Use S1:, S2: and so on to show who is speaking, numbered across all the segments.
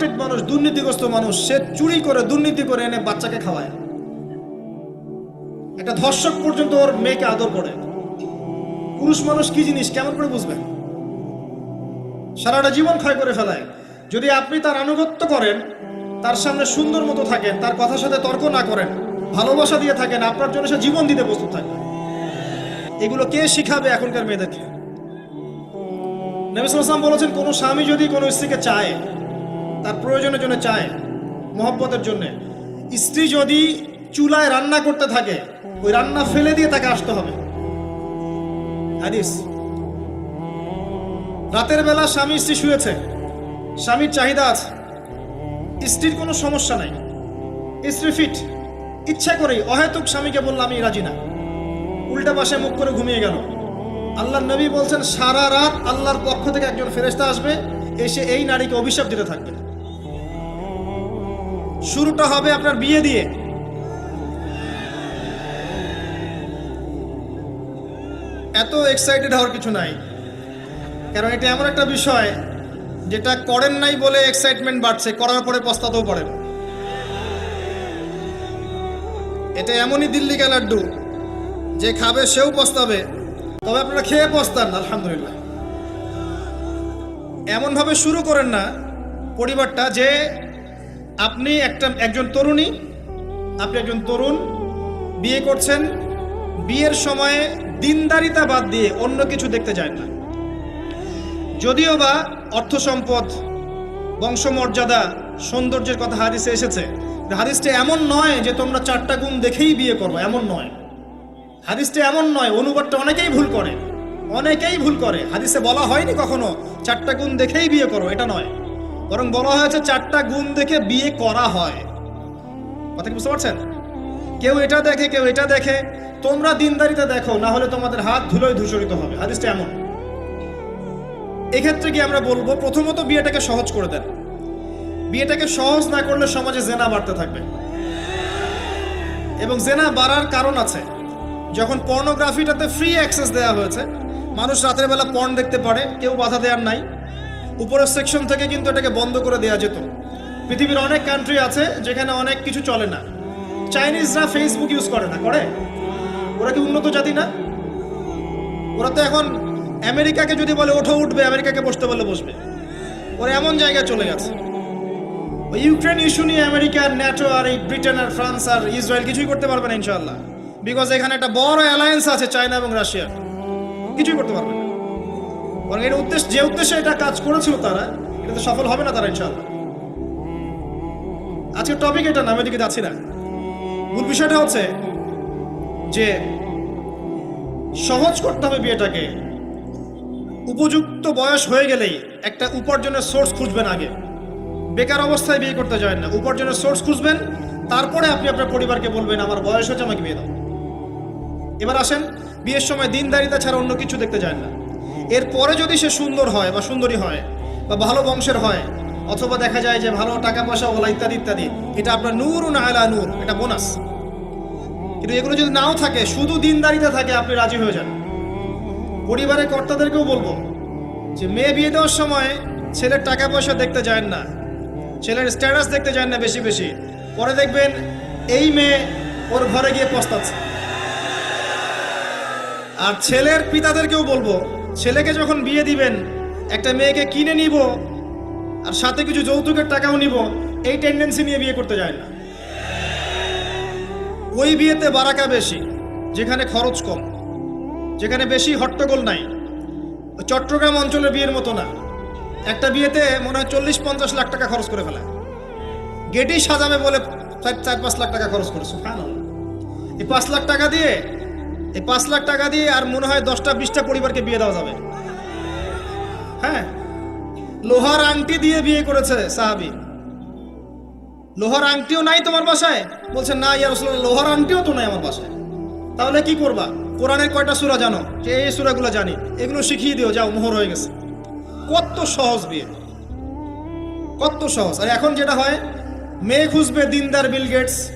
S1: Corrupted মানুষ, দুর্নীতিগ্রস্ত মানুষ, সে চুরি করে, দুর্নীতি করে এনে বাচ্চাকে খাওয়ায়। একটা ধর্ষক পর্যন্ত ওর মেয়েকে আদর করে। পুরুষ মানুষ কি জিনিস? কেমন করে বুঝবেন সারাটা জীবন ক্ষয় করে ফেলায়। যদি আপনি তার আনুগত্য করেন, তার সামনে সুন্দর মতো থাকেন, তার কথার সাথে তর্ক না করেন, ভালোবাসা দিয়ে থাকেন, আপনার জন্য সে জীবন দিতে প্রস্তুত থাকবে। এগুলো কে শিখাবে এখনকার মেয়েদেরকে? নবিসাম বলেছেন, কোনো স্বামী যদি কোনো স্ত্রীকে চায় তার প্রয়োজনের জন্য চায়, মহব্বতের জন্য। স্ত্রী যদি চুলায় রান্না করতে থাকে, ওই রান্না ফেলে দিয়ে তাকে আসতে হবে। হাদিস। রাতের বেলা স্বামী স্ত্রী শুয়েছে। স্বামীর চাহিদা আছে। স্ত্রীর কোনো সমস্যা নাই। স্ত্রী ফিট। ইচ্ছা করেই অহেতুক স্বামীকে বললাম, আমি রাজি না। উল্টা পাশে মুখ করে ঘুমিয়ে গেল। আল্লাহ নবী বলছেন, সারা রাত আল্লাহর পক্ষ থেকে একজন ফেরেস্তা আসবে, এসে এই নারীকে অভিশাপ দিতে থাকবে। শুরুটা হবে আপনার বিয়ে দিয়ে। এত এক্সাইটেড হওয়ার কিছু নাই। কারণ এটা এমন একটা বিষয় যেটা করেন নাই বলে এক্সাইটমেন্ট বাড়ছে, করার পরে পস্তাতেও পারেন এটা এমনই দিল্লি লাড্ডু, যে খাবে, সেও পস্তাবে, তবে আপনারা খেয়ে পস্তান, আলহামদুলিল্লাহ। এমনভাবে শুরু করেন না পরিবারটা যে আপনি একটা, একজন তরুণী, আপনি একজন তরুণ, বিয়ে করছেন, বিয়ের সময়ে দিনদারিতা বাদ দিয়ে অন্য কিছু দেখতে যায় না। যদিও বা অর্থ সম্পদ, বংশমর্যাদা, সৌন্দর্যের কথা হাদিসে এসেছে হাদিসটা এমন নয় যে তোমরা চারটা গুণ দেখেই বিয়ে করব, এমন নয়। হাদিসটা এমন নয়, অনুবাদটা অনেকেই ভুল করে। অনেকেই ভুল করে। হাদিসে বলা হয়নি কখনো, চারটা গুণ দেখেই বিয়ে করো, এটা নয়। বরং বলা হয়েছে চারটা গুণ দেখে বিয়ে করা হয়। কথা কি বুঝতে পারছেন? কেউ এটা দেখে, কেউ এটা দেখে, তোমরা দিনদারিতে দেখো, না হলে তোমাদের হাত ধুলোয় ধূসরিত হবে। হাদিসটা এমন। এক্ষেত্রে কি আমরা বলব, প্রথমত বিয়েটাকে সহজ করে দেন। বিয়েটাকে সহজ না করলে সমাজে জেনা বাড়তে থাকবে। এবং জেনা বাড়ার কারণ আছে, যখন পর্নোগ্রাফিটাতে ফ্রি অ্যাক্সেস দেওয়া হয়েছে, মানুষ রাতের বেলা পর্ন দেখতে পারে, কেউ বাধা দেওয়ার নাই। উপরের সেকশন থেকে কিন্তু এটাকে বন্ধ করে দেওয়া যেত। পৃথিবীর অনেক কান্ট্রি আছে যেখানে অনেক কিছু চলে না। চাইনিজরা ফেসবুক ইউজ করে না, করে? ওরা কি উন্নত জাতি না? ওরা তো এখন আমেরিকাকে যদি বলে ওঠো, উঠবে আমেরিকাকে বসতে বলে বসবে। ওরা এমন জায়গায় চলে গেছে। ওই ইউক্রেন ইস্যু নিয়ে আমেরিকা ন্যাটো আর এই ব্রিটেন আর ফ্রান্স আর ইসরায়েল কিছুই করতে পারবে না, ইনশাআল্লাহ। বিকজ এখানে একটা বড় অ্যালায়েন্স আছে চায়না এবং রাশিয়ার কিছুই করতে পারবে না। বরং এর উদ্দেশ্য যে উদ্দেশ্যে এটা কাজ করেছিল তারা এটাতে সফল হবে না তারা, ইনশাআল্লাহ। আজকের টপিক এটা না আমি এদিকে যাচ্ছি না। মূল বিষয়টা হচ্ছে যে সহজ করতে হবে বিয়েটাকে। উপযুক্ত বয়স হয়ে গেলেই একটা উপার্জনের সোর্স খুঁজবেন আগে। বেকার অবস্থায় বিয়ে করতে যায় না। উপার্জনের সোর্স খুঁজবেন, তারপরে আপনি আপনার পরিবারকে বলবেন, আমার বয়স হচ্ছে আমাকে বিয়ে দাও। এবার আসেন, বিয়ের সময় দিনদারিতা ছাড়া অন্য কিছু দেখতে যায় না। এরপরে যদি সে সুন্দর হয় বা সুন্দরী হয় বা ভালো বংশের হয়, অথবা দেখা যায় যে ভালো টাকা পয়সা ওলা ইত্যাদি ইত্যাদি, এটা আপনার নূর না আলা নূর, এটা বোনাস। কিন্তু এগুলো যদি নাও থাকে, শুধু দিনদারিতে থাকে, আপনি রাজি হয়ে যান। পরিবারের কর্তাদেরকেও বলব যে মেয়ে বিয়ে দেওয়ার সময় ছেলের টাকা পয়সা দেখতে যায় না, ছেলের স্ট্যাটাস দেখতে যায় না বেশি বেশি। পরে দেখবেন এই মেয়ে ওর ঘরে গিয়ে পস্তাচ্ছে। আর ছেলের পিতাদেরকেও বলব ছেলেকে যখন বিয়ে দিবেন, একটা মেয়েকে কিনে নিব আর সাথে কিছু যৌতুকের টাকাও নিব, এই টেন্ডেন্সি নিয়ে বিয়ে করতে যায় না। ওই বিয়েতে বারাকা বেশি, যেখানে খরচ কম, যেখানে বেশি হট্টগোল নাই। চট্টগ্রাম অঞ্চলের বিয়ের মতো না। একটা বিয়েতে মনে হয় চল্লিশ পঞ্চাশ লাখ টাকা খরচ করে ফেলে। গেটেই সাজাবে বলে চার চার পাঁচ লাখ টাকা খরচ করেছে এই পাঁচ লাখ টাকা দিয়ে এই পাঁচ লাখ টাকা দিয়ে আর মনে হয় দশটা, বিশটা পরিবারকে বিয়ে দেওয়া যাবে। হ্যাঁ? লোহার আংটি দিয়ে বিয়ে করেছে সাহাবি। লোহার আংটিও নাই তোমার বাসায়? বলছে, না ইয়ার লোহার আংটিও তো নাই আমার বাসায়। তাহলে কি করবা? কোরআনের কয়টা সুরা জানো? যে এই সুরাগুলো জানি, এগুলো শিখিয়ে দিও, যাও, মোহর হয়ে গেছে। কত সহজ বিয়ে। কত সহজ। আর এখন যেটা হয়, মেয়ে খুঁজবে দিনদার বিল গেটস,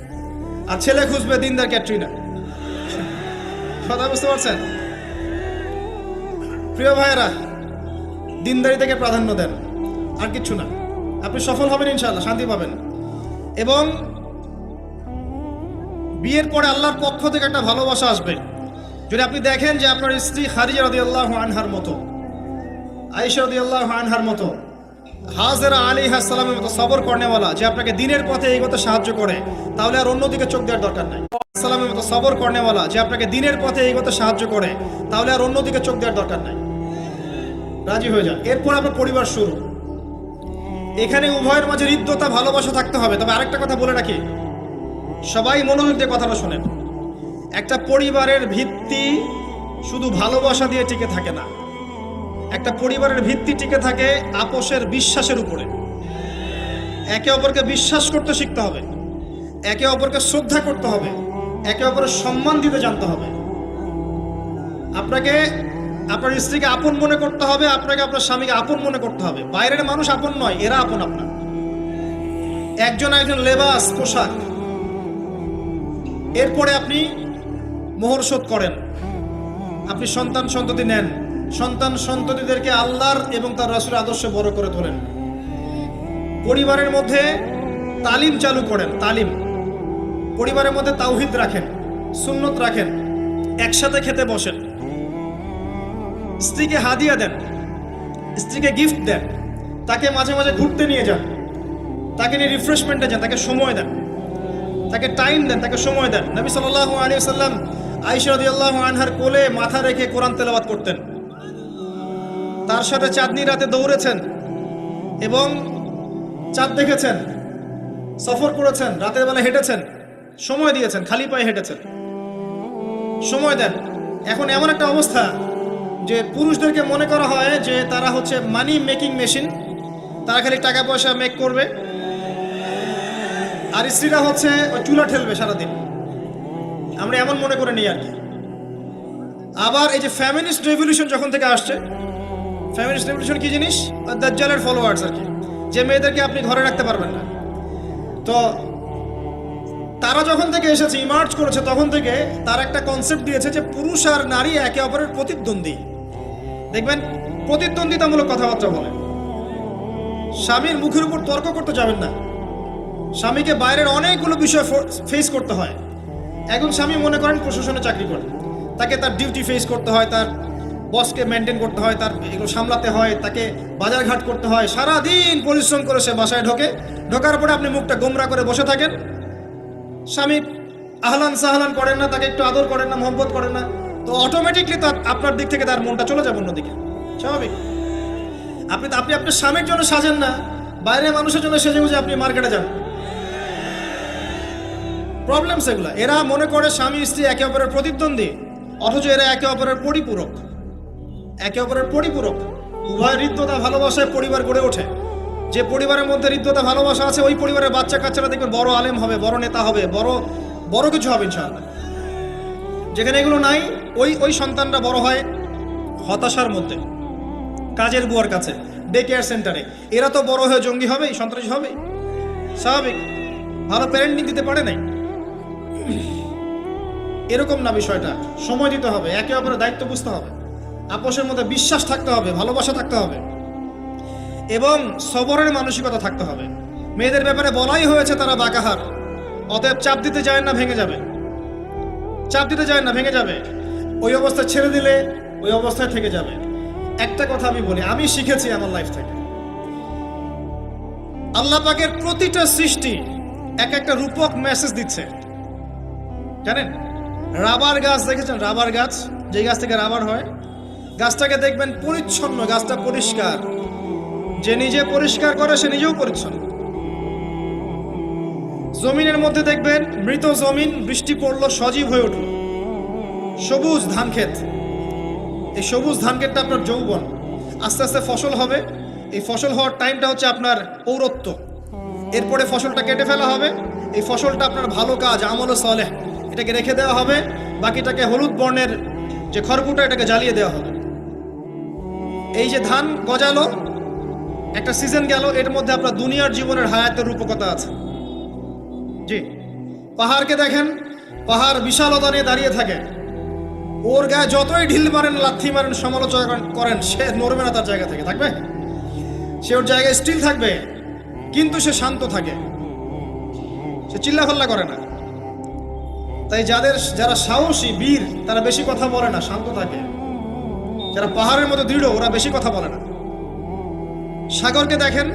S1: আর ছেলে খুঁজবে দিনদার ক্যাটরিনা। কথা বুঝতে পারছেন? প্রিয় ভাইয়েরা, দিনদারি থেকে প্রাধান্য দেন, আর কিচ্ছু না। আপনি সফল হবেন ইনশাআল্লাহ, শান্তি পাবেন। এবং বিয়ের পরে আল্লাহর পক্ষ থেকে একটা ভালোবাসা আসবে। যদি আপনি দেখেন যে আপনার স্ত্রী খারিজা রদি আল্লাহ আনহার মতো, আয়েশা রদি আল্লাহ আনহার মতো, হাজরা আলী হাসালামের মতো সবর কর্নেওয়ালা, যে আপনাকে দিনের পথে এই এগোতে সাহায্য করে, তাহলে আর অন্যদিকে চোখ দেওয়ার দরকার নাই। সালামের মতো সবর কর্নেওয়ালা যে আপনাকে দিনের পথে এগোতে সাহায্য করে, তাহলে আর অন্যদিকে চোখ দেওয়ার দরকার নাই। রাজি হয়ে যান। এরপর আপনার পরিবার শুরু। এখানে উভয়ের মাঝে হৃদ্যতা, ভালোবাসা থাকতে হবে। তবে আরেকটা কথা বলে রাখি। সবাই মনোযোগ দিয়ে কথাটা শোনেন। একটা পরিবারের ভিত্তি শুধু ভালোবাসা দিয়ে টিকে থাকে না। একটা পরিবারের ভিত্তি টিকে থাকে আপোষের বিশ্বাসের উপরে। একে অপরকে বিশ্বাস করতে শিখতে হবে। একে অপরকে শ্রদ্ধা করতে হবে। একে অপরের সম্মান দিতে জানতে হবে। আপনাকে, আপনার স্ত্রীকে আপন মনে করতে হবে, আপনাকে আপনার স্বামীকে আপন মনে করতে হবে। বাইরের মানুষ আপন নয়, এরা আপন আপনার। একজন একজন লেবাস, পোশাক। এরপরে আপনি মোহর শোধ করেন। আপনি সন্তান সন্ততি নেন। সন্তান সন্ততিদেরকে আল্লাহর এবং তার রাসুলের আদর্শে বড় করে তোলেন। পরিবারের মধ্যে তালিম চালু করেন, তালিম। পরিবারের মধ্যে তাওহিদ রাখেন, সুন্নত রাখেন, একসাথে খেতে বসেন। স্ত্রীকে হাদিয়া দেন, স্ত্রীকে গিফট দেন, তাকে মাঝে মাঝে ঘুরতে নিয়ে যান, তাকে নিয়ে রিফ্রেশমেন্টে যান, তাকে সময় দেন, তাকে টাইম দেন, তাকে সময় দেন। নবী সাল্লাহ আলী সাল্লাম আইসরদি আল্লাহ আনহার কোলে মাথা রেখে কোরআন তেলাবাদ করতেন। তার সাথে চাঁদনি রাতে দৌড়েছেন এবং চাঁদ দেখেছেন, সফর করেছেন, রাতের বেলা হেঁটেছেন। সময় দিয়েছেন, খালি পায়ে হেঁটেছেন। সময় দেন। এখন এমন একটা অবস্থা যে পুরুষদেরকে মনে করা হয় যে তারা হচ্ছে মানি মেকিং মেশিন তারা খালি টাকা পয়সা মেক করবে। আর স্ত্রীরা হচ্ছে চুলা ঠেলবে সারাদিন। আমরা এমন মনে করে নিই আর কি। আবার এই যে ফ্যামিলিস্ট রেভলিউশন যখন থেকে আসছে ফ্যামিলিস্ট রেভলিউশন কি জিনিস? দাজ্জালের ফলোয়ার্স আর কি। যে মেয়েদেরকে আপনি ঘরে রাখতে পারবেন না। তো তারা যখন থেকে এসেছে ইমার্জ করেছে, তখন থেকে তার একটা কনসেপ্ট দিয়েছে যে পুরুষ আর নারী একে অপরের প্রতিদ্বন্দ্বী। দেখবেন, প্রতিদ্বন্দ্বিতামূলক কথাবার্তা বলে। স্বামীর মুখের উপর তর্ক করতে যাবেন না। স্বামীকে বাইরের অনেকগুলো বিষয় ফেস করতে হয়। একজন স্বামী মনে করেন প্রশাসনে চাকরি করে। তাকে তার ডিউটি ফেস করতে হয়, তার বসকে মেনটেন করতে হয়, তার এগুলো সামলাতে হয়, তাকে বাজারঘাট করতে হয়। সারা দিন পরিশ্রম করে সে বাসায় ঢোকে। ঢোকার পরে আপনি মুখটা গোমরা করে বসে থাকেন। স্বামী আহলান সাহলান করেন না, তাকে একটু আদর করেন না, মোহব্বত করেন না, তো অটোমেটিকলি তার, আপনার দিক থেকে তার মনটা চলে যাবে অন্যদিকে। স্বাভাবিক? আপনি আপনি আপনার স্বামীর জন্য সাজেন না, বাইরের মানুষের জন্য সেজে গুজে আপনি মার্কেটে যান। প্রবলেম সেগুলো এরা মনে করে স্বামী, স্ত্রী একে অপরের প্রতিদ্বন্দ্বী, অথচ এরা একে অপরের পরিপূরক। একে অপরের পরিপূরক। উভয় হৃদ্যতা, ভালোবাসায় পরিবার গড়ে ওঠে। যে পরিবারের মধ্যে হৃদ্যতা, ভালোবাসা আছে, ওই পরিবারের বাচ্চা কাচ্চারা দেখবেন বড় আলেম হবে, বড় নেতা হবে, বড় বড় কিছু হবে ইনশাআল্লাহ। যেখানে এগুলো নাই, ওই ওই সন্তানরা বড় হয় হতাশার মধ্যে, কাজের বুয়ার কাছে ডে কেয়ার সেন্টারে এরা তো বড় হয়ে জঙ্গি হবে সন্ত্রাসী হবে, স্বাভাবিক। ভালো প্যারেন্টিং দিতে পারে নাই। এরকম না বিষয়টা, সময় দিতে হবে, একে অপরের দায়িত্ব বুঝতে হবে। আপোষের মধ্যে বিশ্বাস থাকতে হবে, ভালোবাসা থাকতে হবে। এবং সবরের মানসিকতা থাকতে হবে। মেয়েদের ব্যাপারে বলাই হয়েছে তারা বাকাহার। অতএব চাপ দিতে যায় না, ভেঙে যাবে। চাপ দিতে যায় না, ভেঙে যাবে। ওই অবস্থা ছেড়ে দিলে ওই অবস্থায় থেকে যাবে। একটা কথা আমি বলি, আমি শিখেছি আমার লাইফ থেকে। আল্লাহ পাকের প্রতিটা সৃষ্টি এক একটা রূপক মেসেজ দিচ্ছে। জানেন? রাবার গাছ দেখেছেন? রাবার গাছ? যে গাছ থেকে রাবার হয়? গাছটাকে দেখবেন পরিচ্ছন্ন, গাছটা পরিষ্কার। যে নিজে পরিষ্কার করে সে নিজেও পরিচ্ছন্ন। জমিনের মধ্যে দেখবেন মৃত জমিন, বৃষ্টি পড়ল, সজীব হয়ে উঠল। সবুজ ধান ক্ষেত। এই সবুজ ধান ক্ষেতটা আপনার যৌবন। আস্তে আস্তে ফসল হবে। এই ফসল হওয়ার টাইমটা হচ্ছে আপনার পৌরত্ব। এরপরে ফসলটা কেটে ফেলা হবে। এই ফসলটা আপনার ভালো কাজ, আমল সলেহ। এটাকে রেখে দেওয়া হবে। বাকিটাকে হলুদ বর্ণের যে খড়কুটা এটাকে জ্বালিয়ে দেওয়া হবে। এই যে ধান গজালো একটা সিজন গেল, এর মধ্যে আপনার দুনিয়ার জীবনের হায়াতের রূপকতা আছে। জি। পাহাড়কে দেখেন, পাহাড় বিশালতা নিয়ে দাঁড়িয়ে থাকে। ওর গায়ে যতই ঢিল মারেন, লাথি মারেন, সমালোচনা করেন- সে নড়বে না তার জায়গা থেকে, থাকবে? সে ওর জায়গায় স্টিল থাকবে, কিন্তু সে শান্ত থাকে। সে চিল্লাফাল্লা করে না। তাই যাদের, যারা সাহসী, বীর, তারা বেশি কথা বলে না, শান্ত থাকে। যারা পাহাড়ের মতো দৃঢ়, ওরা বেশি কথা বলে না। সাগরকে দেখেন।